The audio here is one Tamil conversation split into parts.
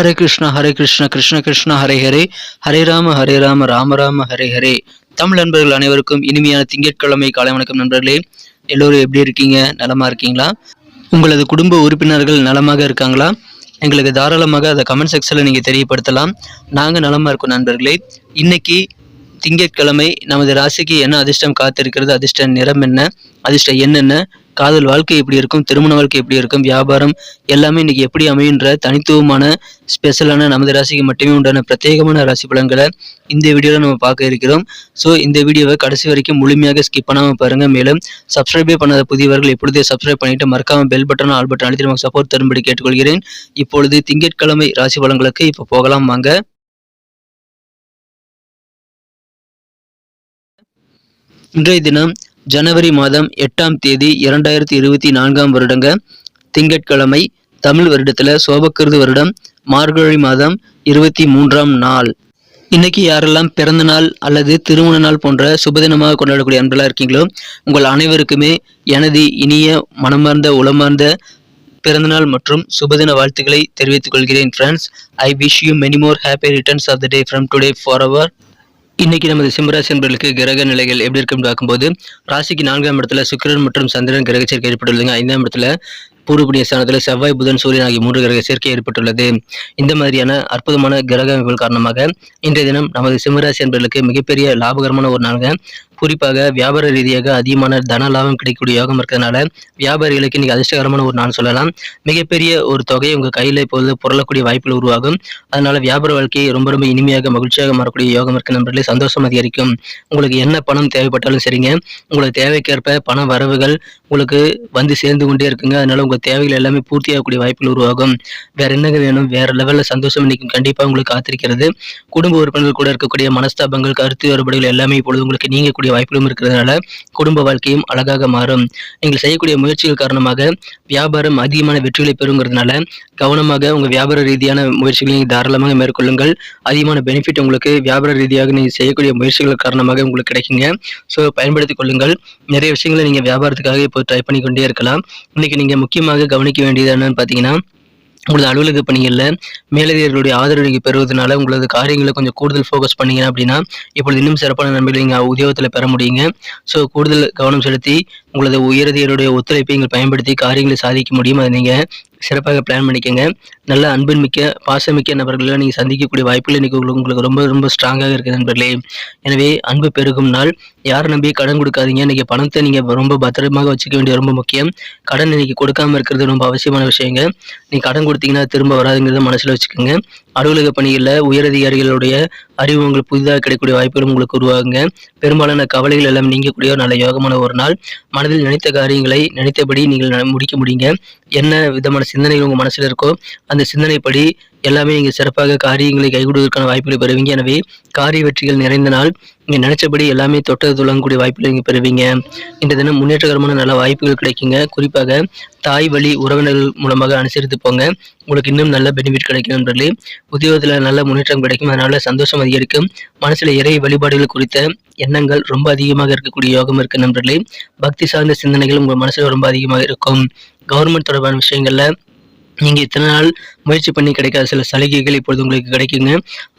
ஹரே கிருஷ்ணா ஹரே கிருஷ்ணா கிருஷ்ண கிருஷ்ணா ஹரே ஹரே ஹரே ராம ஹரே ராம ராம ராம ஹரே ஹரே தமிழ் நண்பர்கள் அனைவருக்கும் இனிமையான திங்கட்கிழமை காலை வணக்கம் நண்பர்களே. எல்லோரும் எப்படி இருக்கீங்க? நலமா இருக்கீங்களா? உங்களது குடும்ப உறுப்பினர்கள் நலமாக இருக்காங்களா? எங்களுக்கு தாராளமாக அதை கமெண்ட் செக்ஷனில் நீங்கள் தெரியப்படுத்தலாம். நாங்கள் நலமாக இருக்கோம் நண்பர்களே. இன்னைக்கு திங்கட்கிழமை நமது ராசிக்கு என்ன அதிர்ஷ்டம் காத்திருக்கிறது? அதிர்ஷ்ட நிறம் என்ன? அதிர்ஷ்ட என்னென்ன காதல் வாழ்க்கை எப்படி இருக்கும் திருமண வாழ்க்கை எப்படி இருக்கும் வியாபாரம் எல்லாமே இன்னைக்கு எப்படி அமையுன்ற தனித்துவமான ஸ்பெஷலான நமது ராசிக்கு மட்டுமே உண்டான பிரத்யேகமான ராசி பலன்களை இந்த வீடியோவில் நம்ம பார்க்க இருக்கிறோம். ஸோ இந்த வீடியோவை கடைசி வரைக்கும் முழுமையாக ஸ்கிப் பண்ணாமல் பாருங்கள் மேலும் சப்ஸ்கிரைபே பண்ணாத புதியவர்கள் இப்பொழுதே சப்ஸ்கிரைப் பண்ணிட்டு மறக்காமல் பெல் பட்டன் ஆல் பட்டன் அழுத்தி நமக்கு சப்போர்ட் தரும்படி கேட்டுக்கொள்கிறேன். இப்பொழுது திங்கட்கிழமை ராசி பலன்களுக்கு இப்போ போகலாம் வாங்க. இன்றைய தினம் ஜனவரி மாதம் எட்டாம் தேதி இரண்டாயிரத்தி இருபத்தி நான்காம் வருடங்க திங்கட்கிழமை தமிழ் வருடத்துல சோபக்கிருது வருடம் மார்கழி மாதம் இருபத்தி மூன்றாம் நாள். இன்னைக்கு யாரெல்லாம் பிறந்த நாள் அல்லது திருமண நாள் போன்ற சுபதினமாக கொண்டாடக்கூடிய அன்பெல்லாம் இருக்கீங்களோ உங்கள் அனைவருக்குமே எனது இனிய மனமார்ந்த உளமார்ந்த பிறந்தநாள் மற்றும் சுபதின வாழ்த்துக்களை தெரிவித்துக் கொள்கிறேன் friends I wish you many more happy returns of the day from today for our இன்னைக்கு நமது சிம்மராசி என்பர்களுக்கு கிரக நிலைகள் எப்படி இருக்குன்னு பார்க்கும்போது ராசிக்கு நான்காம் இடத்துல சுக்கிரன் மற்றும் சந்திரன் கிரக சேர்க்கை ஏற்பட்டுள்ளதுங்க. ஐந்தாம் இடத்துல பூர்வபுண்ணிய ஸ்தானத்தில் செவ்வாய் புதன் சூரியன் ஆகிய மூன்று கிரக சேர்க்கை ஏற்பட்டுள்ளது. இந்த மாதிரியான அற்புதமான கிரக அமைப்புகள் காரணமாக இன்றைய தினம் நமது சிம்மராசி என்பர்களுக்கு மிகப்பெரிய லாபகரமான ஒரு நாளுங்க. குறிப்பாக வியாபார ரீதியாக அதிகமான தன லாபம் கிடைக்கக்கூடிய யோகம் இருக்கிறதுனால வியாபாரிகளுக்கு இன்னைக்கு அதிர்ஷ்டகரமான ஒரு நாள் சொல்லலாம். மிகப்பெரிய ஒரு தொகை உங்கள் கையில் இப்போது புரளக்கூடிய வாய்ப்புகள் உருவாகும். அதனால வியாபார வாழ்க்கை ரொம்ப ரொம்ப இனிமையாக மகிழ்ச்சியாக மாறக்கூடிய யோகம் இருக்க நண்பர்களே. சந்தோஷம் அதிகரிக்கும். உங்களுக்கு என்ன பணம் தேவைப்பட்டாலும் சரிங்க. உங்களுக்கு தேவைக்கேற்ப பண வரவுகள் உங்களுக்கு வந்து சேர்ந்து கொண்டே இருக்குங்க. அதனால உங்கள் தேவைகள் எல்லாமே பூர்த்தியாகக்கூடிய வாய்ப்புகள் உருவாகும். வேற என்னங்க வேணும்? வேற லெவலில் சந்தோஷம் இன்னைக்கு கண்டிப்பாக உங்களுக்கு காத்திருக்கிறது. குடும்ப உறுப்பினர்கள் கூட இருக்கக்கூடிய மனஸ்தாபங்கள் கருத்து வேறுபாடுகள் எல்லாமே இப்பொழுது உங்களுக்கு நீங்கக்கூடிய வாய்ப்புகளும் இருக்கிறதுனால குடும்ப வாழ்க்கையும் அழகாக மாறும். நீங்கள் செய்யக்கூடிய முயற்சிகள் காரணமாக வியாபாரம் அதிகமான வெற்றிகளை பெறுங்கிறதுனால கவனமாக உங்கள் வியாபார ரீதியான முயற்சிகளை நீங்கள் தாராளமாக மேற்கொள்ளுங்கள். அதிகமான பெனிஃபிட் உங்களுக்கு வியாபார ரீதியாக நீங்கள் செய்யக்கூடிய முயற்சிகள் காரணமாக உங்களுக்கு கிடைக்குங்க. ஸோ பயன்படுத்திக் கொள்ளுங்கள். நிறைய விஷயங்களை நீங்கள் வியாபாரத்துக்காக இப்போ ட்ரை பண்ணி கொண்டே இருக்கலாம். இன்னைக்கு நீங்கள் முக்கியமாக கவனிக்க வேண்டியது என்னன்னு பார்த்தீங்கன்னா உங்களது அலுவலக பணிகளில் மேலதிகாரிகளுடைய ஆதரவு நீங்கள் பெறுவதனால உங்களது காரியங்களை கொஞ்சம் கூடுதல் ஃபோக்கஸ் பண்ணீங்க அப்படின்னா இப்பொழுது இன்னும் சிறப்பான நன்மைகளை நீங்கள் உத்தியோகத்தில் பெற முடியுங்க. ஸோ கூடுதல் கவனம் செலுத்தி உங்களது உயரதிகளுடைய ஒத்துழைப்பை நீங்கள் பயன்படுத்தி காரியங்களை சாதிக்க முடியும். அதை நீங்கள் சிறப்பாக பிளான் பண்ணிக்கோங்க. நல்ல அன்பின் மிக்க பாசமிக்க நபர்களை நீங்கள் சந்திக்கக்கூடிய வாய்ப்புகள் இன்றைக்கி உங்களுக்கு ரொம்ப ரொம்ப ஸ்ட்ராங்காக இருக்குது நண்பர்களே. எனவே அன்பு பெருகும் நாள். யார் நம்பி கடன் கொடுக்காதீங்க. இன்றைக்கி பணத்தை நீங்கள் ரொம்ப பத்திரமாக வச்சுக்க வேண்டிய ரொம்ப முக்கியம். கடன் இன்றைக்கி கொடுக்காம இருக்கிறது ரொம்ப அவசியமான விஷயங்க. நீங்கள் கடன் கொடுத்தீங்கன்னா திரும்ப வராதுங்கிறத மனசில் வச்சுக்கோங்க. அலுவலக பணிகளில் உயரதிகாரிகளுடைய அறிவு உங்களுக்கு புதிதாக கிடைக்கக்கூடிய வாய்ப்புகள் உங்களுக்கு உருவாகுங்க. பெரும்பாலான கவலைகள் எல்லாம் நீங்கக்கூடிய ஒரு நல்ல யோகமான ஒரு நாள். மனதில் நினைத்த காரியங்களை நினைத்தபடி நீங்கள் முடிக்க முடியுங்க. என்ன விதமான சிந்தனைகள் உங்கள் மனசில் இருக்கோ அந்த சிந்தனைப்படி எல்லாமே நீங்கள் சிறப்பாக காரியங்களை கைகூடுவதற்கான வாய்ப்புகளை பெறுவீங்க. எனவே காரிய வெற்றிகள் நிறைந்த நாள். நீங்கள் நினைச்சபடி எல்லாமே தொட்டது துளங்கக்கூடிய வாய்ப்புகளை நீங்கள் பெறுவீங்க. இந்த தினம் முன்னேற்றகரமான நல்ல வாய்ப்புகள் கிடைக்குங்க. குறிப்பாக தாய் வழி உறவினர்கள் மூலமாக அனுசரித்து போங்க. உங்களுக்கு இன்னும் நல்ல பெனிஃபிட் கிடைக்கும் நண்பர்களே. உத்தியோகத்தில் நல்ல முன்னேற்றம் கிடைக்கும். அதனால சந்தோஷம் அதிகரிக்கும். மனசில் இறை வழிபாடுகள் குறித்த எண்ணங்கள் ரொம்ப அதிகமாக இருக்கக்கூடிய யோகம் இருக்கு நண்பர்களே. பக்தி சார்ந்த சிந்தனைகள் உங்கள் மனசில் ரொம்ப அதிகமாக இருக்கும். கவர்மெண்ட் தொடர்பான விஷயங்கள்ல நீங்கள் இத்தனை நாள் முயற்சி பண்ணி கிடைக்காத சில சலுகைகள் இப்பொழுது உங்களுக்கு கிடைக்குங்க.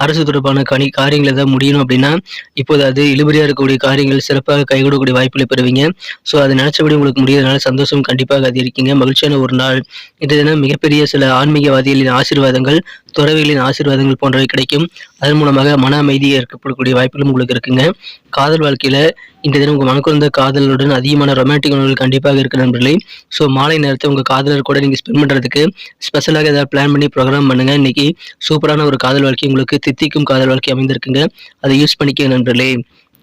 அரசு தொடர்பான கணி காரியங்கள் ஏதாவது முடியணும் அப்படின்னா இப்போது அது இழுபறியாக இருக்கக்கூடிய காரியங்கள் சிறப்பாக கைகூடக்கூடிய வாய்ப்புகளை பெறுவீங்க. ஸோ அதை நினைச்சபடி உங்களுக்கு முடியறதுனால சந்தோஷம் கண்டிப்பாக அதிகரிக்குங்க. மகிழ்ச்சியான ஒரு நாள். இன்றைய தினம் மிகப்பெரிய சில ஆன்மீகவாதிகளின் ஆசீர்வாதங்கள் துறவிகளின் ஆசீர்வாதங்கள் போன்றவை கிடைக்கும். அதன் மூலமாக மன அமைதியை ஏற்படக்கூடிய வாய்ப்புகளும் உங்களுக்கு இருக்குங்க. காதல் வாழ்க்கையில இந்த தினம் உங்க மனக்குறந்த காதலுடன் அதிகமான ரொமான்டிக் உணர்வுகள் கண்டிப்பாக இருக்க நண்பர்களே. ஸோ மாலை நேரத்தை உங்க காதலர் கூட நீங்க ஸ்பெண்ட் பண்றதுக்கு ஸ்பெஷலாக ஏதாவது பிளான் பண்ணி ப்ரோக்ராம் பண்ணுங்க. இன்னைக்கு சூப்பரான ஒரு காதல் வாழ்க்கை உங்களுக்கு தித்திக்கும் காதல் வாழ்க்கை அமைந்திருக்குங்க. அதை யூஸ் பண்ணிக்க நண்பர்களே.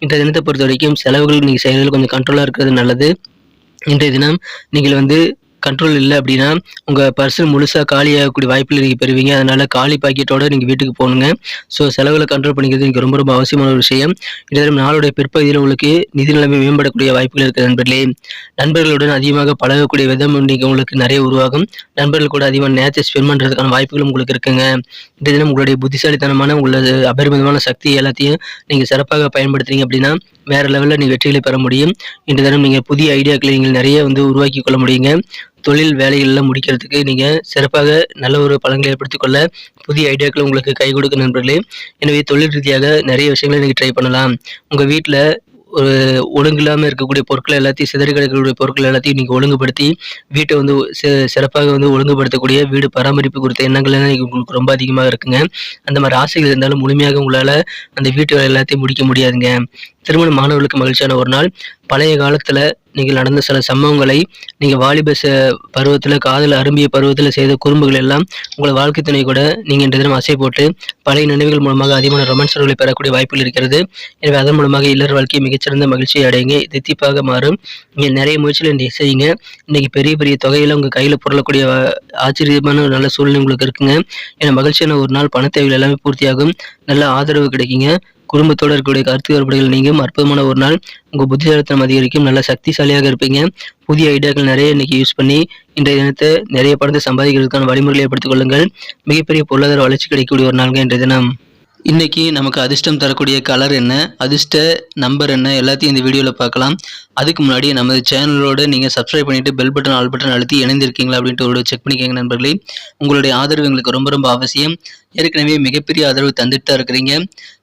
இந்த தினத்தை பொறுத்த வரைக்கும் செலவுகள் நீங்க செயல்கள் கொஞ்சம் கண்ட்ரோலா இருக்கிறது நல்லது. இன்றைய தினம் நீங்கள் வந்து கண்ட்ரோல் இல்லை அப்படின்னா உங்கள் பர்சன் முழுசாக காலியாகக்கூடிய வாய்ப்புகள் நீங்கள் பெறுவீங்க. அதனால் காலி பாக்கெட்டோடு நீங்கள் வீட்டுக்கு போகணுங்க ஸோ செலவுகளை கண்ட்ரோல் பண்ணிக்கிறது எனக்கு ரொம்ப ரொம்ப அவசியமான ஒரு விஷயம். இந்த தினம் நாளுடைய பிற்பகுதியில் உங்களுக்கு நிதி நிலைமை மேம்படக்கூடிய வாய்ப்புகள் இருக்குது நண்பர்களே. நண்பர்களுடன் அதிகமாக பழகக்கூடிய விதம் நீங்கள் உங்களுக்கு நிறைய உருவாகும். நண்பர்கள் கூட அதிகமாக நேரத்தை ஸ்பெண்ட் பண்ணுறதுக்கான வாய்ப்புகளும் உங்களுக்கு இருக்குங்க. இந்த தினம் உங்களுடைய புத்திசாலித்தனமான உங்களது அபரிமிதமான சக்தி எல்லாத்தையும் நீங்கள் சிறப்பாக பயன்படுத்துறீங்க அப்படின்னா வேறு லெவலில் நீங்கள் வெற்றிகளை பெற முடியும். இந்த தினம் நீங்கள் புதிய ஐடியாக்களை நீங்கள் நிறைய வந்து உருவாக்கி கொள்ள முடியுங்க. தொழில் வேலைகள்லாம் முடிக்கிறதுக்கு நீங்கள் சிறப்பாக நல்ல ஒரு பலன்களை ஏற்படுத்திக் கொள்ள புதிய ஐடியாக்களை உங்களுக்கு கை கொடுக்க நண்பர்களே. எனவே தொழில் ரீதியாக நிறைய விஷயங்களை நீங்கள் ட்ரை பண்ணலாம். உங்கள் வீட்டில் ஒரு ஒழுங்கில்லாமல் இருக்கக்கூடிய பொருட்கள் எல்லாத்தையும் சிதறி கிடக்கக்கூடிய பொருட்கள் எல்லாத்தையும் நீங்கள் ஒழுங்குபடுத்தி வீட்டை வந்து சிறப்பாக வந்து ஒழுங்குபடுத்தக்கூடிய வீடு பராமரிப்பு குறித்த எண்ணங்கள் உங்களுக்கு ரொம்ப அதிகமாக இருக்குங்க. அந்த மாதிரி ஆசைகள் இருந்தாலும் முழுமையாக உங்களால் அந்த வீட்டு வேலை எல்லாத்தையும் முடிக்க முடியாதுங்க. திருமண மாணவர்களுக்கு மகிழ்ச்சியான ஒரு நாள். பழைய காலத்தில் நீங்கள் நடந்த சில சம்பவங்களை நீங்கள் வாலிப பருவத்தில் காதல் அரும்பிய பருவத்தில் செய்த குறும்புகள் எல்லாம் உங்கள் வாழ்க்கை துணை கூட நீங்கள் இன்று தினம் அசை போட்டு பழைய நினைவுகள் மூலமாக அதிகமான ரொமான்சர்களை பெறக்கூடிய வாய்ப்புகள் இருக்கிறது. எனவே அதன் மூலமாக இல்லற வாழ்க்கை மிகச்சிறந்த மகிழ்ச்சியை அடையுங்க. தித்திப்பாக மாறும். நீங்கள் நிறைய முயற்சிகள் இன்றைக்கு செய்யுங்க. இன்றைக்கி பெரிய பெரிய தொகையில் உங்கள் கையில் பொருளக்கூடிய ஆச்சரியமான ஒரு நல்ல சூழ்நிலை உங்களுக்கு இருக்குங்க. ஏன்னா மகிழ்ச்சியான ஒரு நாள் பண தேவைகள் எல்லாமே பூர்த்தியாகும். நல்ல ஆதரவு கிடைக்குங்க. குடும்பத்தோடு இருக்கக்கூடிய கருத்து வேறுபாடுகள் நீங்கும். அற்புதமான ஒரு நாள். உங்கள் புத்திசாலித்தனம் அதிகரிக்கும். நல்ல சக்திசாலியாக இருப்பீங்க. புதிய ஐடியாக்கள் நிறைய இன்னைக்கு யூஸ் பண்ணி இன்றைய தினத்தை நிறைய பணத்தை சம்பாதிக்கிறதுக்கான வழிமுறைகளை ஏற்படுத்திக் கொள்ளுங்கள். மிகப்பெரிய பொருளாதார வளர்ச்சி கிடைக்கக்கூடிய ஒரு நாள்ங்க இன்றைய தினம். இன்னைக்கு நமக்கு அதிர்ஷ்டம் தரக்கூடிய கலர் என்ன? அதிர்ஷ்ட நம்பர் என்ன? எல்லாத்தையும் இந்த வீடியோவில் பார்க்கலாம். அதுக்கு முன்னாடி நமது சேனலோடு நீங்கள் சப்ஸ்கிரைப் பண்ணிவிட்டு பெல் பட்டன் ஆல் பட்டன் அழுத்தி இணைந்திருக்கீங்களா அப்படின்ட்டு ஒரு செக் பண்ணிக்கோங்க நண்பர்களே. உங்களுடைய ஆதரவு எங்களுக்கு ரொம்ப ரொம்ப அவசியம். ஏற்கனவே மிகப்பெரிய ஆதரவு தந்துட்டு தான் இருக்கிறீங்க.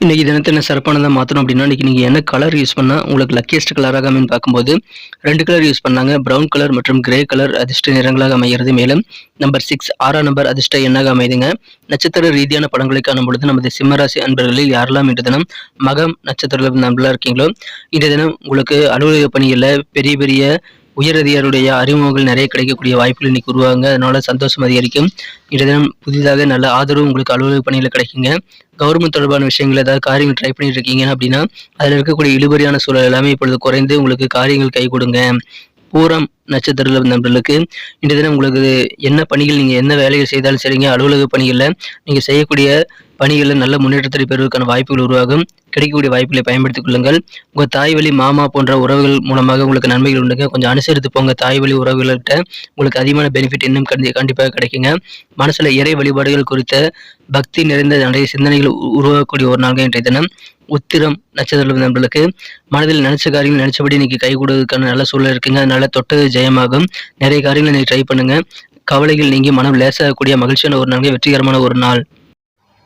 இன்றைக்கி தினத்தை என்ன சிறப்பானதாக மாற்றணும் அப்படின்னா இன்னைக்கு நீங்கள் என்ன கலர் யூஸ் பண்ணால் உங்களுக்கு லக்கியஸ்ட் கலராக அமைன்னு பார்க்கும்போது ரெண்டு கலர் யூஸ் பண்ணாங்க. ப்ரௌன் கலர் மற்றும் கிரே கலர் அதிர்ஷ்ட நிறங்களாக அமைகிறது. மேலும் நம்பர் சிக்ஸ் ஆறாம் நம்பர் அதிர்ஷ்ட எண்ணாக அமைதுங்க. நட்சத்திர ரீதியான படங்களை காணும் பொழுது நமது சிம்மராசி அன்பர்களில் யாரெல்லாம் இன்று தினம் மகம் நட்சத்திர நண்பர்களாக இருக்கீங்களோ இன்றைய தினம் உங்களுக்கு அலுவலக பணிகளில் பெரிய பெரிய உயரதிகாரியுடைய அறிமுகங்கள் நிறைய கிடைக்கக்கூடிய வாய்ப்புகள் இன்னைக்கு உருவாங்க அதனால சந்தோஷம் அதிகரிக்கும். இன்றைய தினம் புதிதாக நல்ல ஆதரவு உங்களுக்கு அலுவலக பணியில் கிடைக்குங்க. கவர்மெண்ட் தொடர்பான விஷயங்கள் ஏதாவது காரியங்கள் ட்ரை பண்ணிட்டு இருக்கீங்க அப்படின்னா அதில் இருக்கக்கூடிய இழுபறியான சூழல் எல்லாமே இப்பொழுது குறைந்து உங்களுக்கு காரியங்கள் கை கொடுங்க. பூரம் நட்சத்திர நண்பர்களுக்கு இன்றைய தினம் உங்களுக்கு என்ன பணிகள் நீங்கள் என்ன வேலைகள் செய்தாலும் சரிங்க அலுவலக பணிகளில் நீங்கள் செய்யக்கூடிய பணிகளில் நல்ல முன்னேற்றத்தை பெறுவதற்கான வாய்ப்புகள் உருவாகும். கிடைக்கக்கூடிய வாய்ப்புகளை பயன்படுத்திக் கொள்ளுங்கள். உங்கள் தாய் வழி மாமா போன்ற உறவுகள் மூலமாக உங்களுக்கு நன்மைகள் உண்டுங்க. கொஞ்சம் அனுசரித்து போங்க. தாய் வழி உறவுகள்கிட்ட உங்களுக்கு அதிகமான பெனிஃபிட் இன்னும் கண்டி கண்டிப்பாக கிடைக்குங்க. மனசில் இறை வழிபாடுகள் குறித்த பக்தி நிறைந்த நிறைய சிந்தனைகள் உருவாகக்கூடிய ஒரு நாள்கள் இன்றைய தினம். உத்திரம் நட்சத்திரம் நண்பர்களுக்கு மனதில் நினைச்ச காரியங்கள் நினைச்சபடி இன்னைக்கு கை கொடுவதற்கான நல்ல சூழல் இருக்குங்க. அதனால தொட்டது ஜெயமாகும். நிறைய காரியங்களை நீங்க ட்ரை பண்ணுங்க. கவலைகள் நீங்கி மனம் லேசாகக்கூடிய மகிழ்ச்சியான ஒரு நாள் வெற்றிகரமான ஒரு நாள்.